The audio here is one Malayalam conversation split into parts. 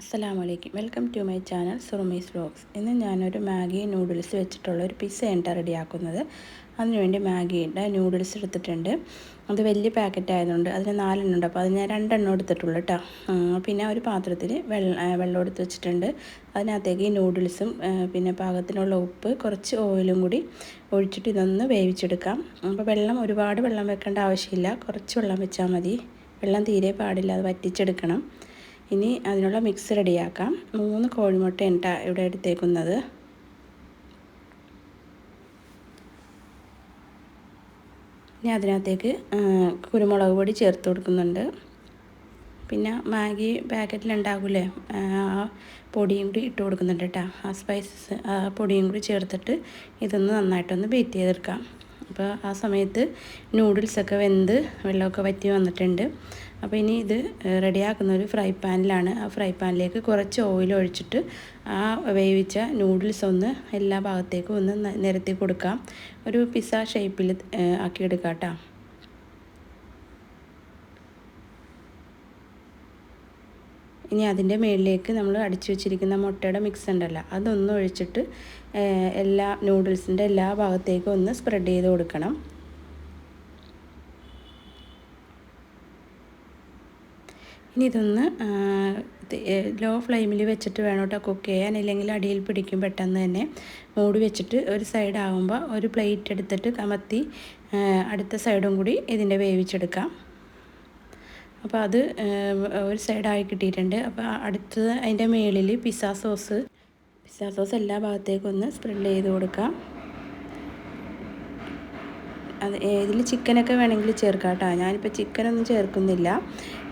അസ്സലാമു അലൈക്കും welcome to my channel Surumi's vlogs. ഇന്ന് ഞാനൊരു മാഗി നൂഡിൽസ് വെച്ചിട്ടുള്ള ഒരു പിസ്സ ഉണ്ട് റെഡിയാക്കുന്നത്. അതിനുവേണ്ടി മാഗിയുടെ നൂഡിൽസ് എടുത്തിട്ടുണ്ട്. അത് വലിയ പാക്കറ്റ് ആയതുകൊണ്ട് അതിന് നാലെണ്ണം ഉണ്ട്. അപ്പോൾ അത് ഞാൻ രണ്ടെണ്ണം എടുത്തിട്ടുള്ളൂ കേട്ടോ പിന്നെ ഒരു പാത്രത്തിൽ വെള്ളം വെള്ളം എടുത്ത് വെച്ചിട്ടുണ്ട്. അതിനകത്തേക്ക് ഈ നൂഡിൽസും പിന്നെ പാകത്തിനുള്ള ഉപ്പ് കുറച്ച് ഓയിലും കൂടി ഒഴിച്ചിട്ട് ഇതൊന്ന് വേവിച്ചെടുക്കാം. അപ്പോൾ വെള്ളം ഒരുപാട് വെള്ളം വെക്കേണ്ട ആവശ്യമില്ല. കുറച്ച് വെള്ളം വെച്ചാൽ മതി. വെള്ളം തീരെ പാടില്ല. അത് വറ്റിച്ചെടുക്കണം. ഇനി അതിനുള്ള മിക്സ് റെഡിയാക്കാം. മൂന്ന് കോഴിമുട്ട എണ്ട ഇവിടെ എടുത്തേക്കുന്നത്. ഇനി അതിനകത്തേക്ക് കുരുമുളക് പൊടി ചേർത്ത് കൊടുക്കുന്നുണ്ട്. പിന്നെ മാഗി പാക്കറ്റിലുണ്ടാകില്ലേ ആ പൊടിയും കൂടി ഇട്ട് കൊടുക്കുന്നുണ്ട് കേട്ടോ. ആ സ്പൈസസ് ആ പൊടിയും കൂടി ചേർത്തിട്ട് ഇതൊന്ന് നന്നായിട്ടൊന്ന് ബീറ്റ് ചെയ്തെടുക്കാം. അപ്പോൾ ആ സമയത്ത് നൂഡിൽസൊക്കെ വെന്ത് വെള്ളമൊക്കെ വറ്റി വന്നിട്ടുണ്ട്. അപ്പോൾ ഇനി ഇത് റെഡിയാക്കുന്ന ഒരു ഫ്രൈ പാനിലാണ്. ആ ഫ്രൈ പാനിലേക്ക് കുറച്ച് ഓയിൽ ഒഴിച്ചിട്ട് ആ വേവിച്ച നൂഡിൽസ് ഒന്ന് എല്ലാ ഭാഗത്തേക്കും ഒന്ന് നിരത്തി കൊടുക്കാം. ഒരു പിസ്സ ഷേപ്പിൽ ആക്കിയെടുക്കാം കേട്ടോ ഇനി അതിന്റെ മുകളിലേക്ക് നമ്മൾ അടിച്ചു വെച്ചിരിക്കുന്ന മുട്ടയുടെ മിക്സ് ഉണ്ടല്ലോ അതൊന്ന് ഒഴിച്ചിട്ട് എല്ലാ നൂഡിൽസിന്റെ എല്ലാ ഭാഗത്തേക്കും ഒന്ന് സ്പ്രെഡ് ചെയ്ത് കൊടുക്കണം. ഇനി ഇതൊന്ന് ലോ ഫ്ലെയിമിൽ വെച്ചിട്ട് വേണം കേട്ടോ കുക്ക് ചെയ്യാൻ. ഇല്ലെങ്കിൽ അടിയിൽ പിടിക്കും പെട്ടെന്ന് തന്നെ. മൂടി വെച്ചിട്ട് ഒരു സൈഡ് ആകുമ്പോൾ ഒരു പ്ലേറ്റ് എടുത്തിട്ട് കമത്തി അടുത്ത സൈഡും കൂടി ഇതിന്റെ വേവിച്ചെടുക്കാം. അപ്പോൾ അത് ഒരു സൈഡായി കിട്ടിയിട്ടുണ്ട്. അപ്പോൾ അടുത്തത് അതിന്റെ മുകളിൽ പിസ്സ സോസ് പിസ്സ സോസ് എല്ലാ ഭാഗത്തേക്കും ഒന്ന് സ്പ്രെഡ് ചെയ്ത് കൊടുക്കാം. അത് ഇതിൽ ചിക്കനൊക്കെ വേണമെങ്കിൽ ചേർക്കാം കേട്ടോ. ഞാനിപ്പോൾ ചിക്കനൊന്നും ചേർക്കുന്നില്ല.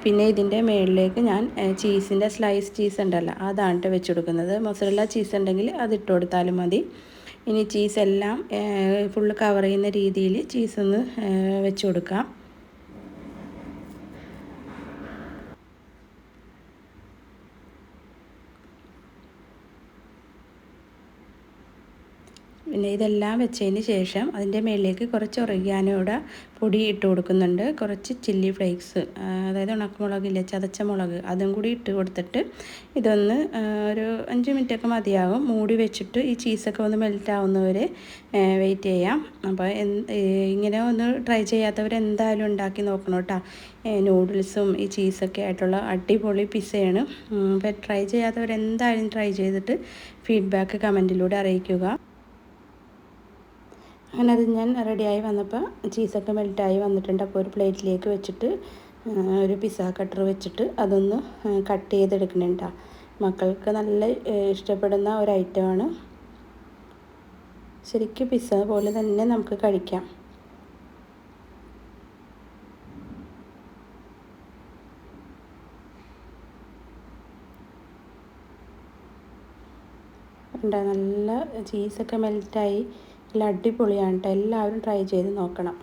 പിന്നെ ഇതിന്റെ മുകളിലേക്ക് ഞാൻ ചീസിന്റെ സ്ലൈസ് ചീസ് ഉണ്ടല്ലോ അതാണ് വെച്ച് കൊടുക്കുന്നത്. മൊസറല്ല ചീസ് ഉണ്ടെങ്കിൽ അത് ഇട്ട് കൊടുത്താലും മതി. ഇനി ചീസ് എല്ലാം ഫുള്ള് കവർ ചെയ്യുന്ന രീതിയിൽ ചീസ് ഒന്ന് വെച്ച് കൊടുക്കാം. പിന്നെ ഇതെല്ലാം വെച്ചതിന് ശേഷം അതിന്റെ മേളിലേക്ക് കുറച്ച് ഒറിഗാനോയുടെ പൊടി ഇട്ട് കൊടുക്കുന്നുണ്ട്. കുറച്ച് ചില്ലി ഫ്ലേക്സ് അതായത് ഉണക്കമുളകില്ല ചതച്ച മുളക് അതും കൂടി ഇട്ട് കൊടുത്തിട്ട് ഇതൊന്ന് ഒരു അഞ്ച് മിനിറ്റൊക്കെ മതിയാകും മൂടി വെച്ചിട്ട് ഈ ചീസൊക്കെ ഒന്ന് മെൽറ്റ് ആവുന്നവരെ വെയിറ്റ് ചെയ്യാം. അപ്പോൾ ഇങ്ങനെ ഒന്ന് ട്രൈ ചെയ്യാത്തവർ എന്തായാലും ഉണ്ടാക്കി നോക്കണം കേട്ടോ. നൂഡിൽസും ഈ ചീസൊക്കെ ആയിട്ടുള്ള അടിപൊളി പിസയാണ് അപ്പോൾ ട്രൈ ചെയ്യാത്തവർ എന്തായാലും ട്രൈ ചെയ്തിട്ട് ഫീഡ്ബാക്ക് കമന്റിലൂടെ അറിയിക്കുക. അങ്ങനെ അത് ഞാൻ റെഡിയായി വന്നപ്പോൾ ചീസൊക്കെ മെൽറ്റായി വന്നിട്ടുണ്ട്. അപ്പോൾ ഒരു പ്ലേറ്റിലേക്ക് വെച്ചിട്ട് ഒരു പിസ്സ കട്ടർ വെച്ചിട്ട് അതൊന്ന് കട്ട് ചെയ്തെടുക്കണേണ്ട മക്കൾക്ക് നല്ല ഇഷ്ടപ്പെടുന്ന ഒരു ഐറ്റമാണ് ശരിക്കും പിസ്സ പോലെ തന്നെ നമുക്ക് കഴിക്കാം. നല്ല ചീസൊക്കെ മെൽറ്റായി നല്ല അടിപൊളിയാണ് കേട്ടോ എല്ലാവരും ട്രൈ ചെയ്ത് നോക്കണം.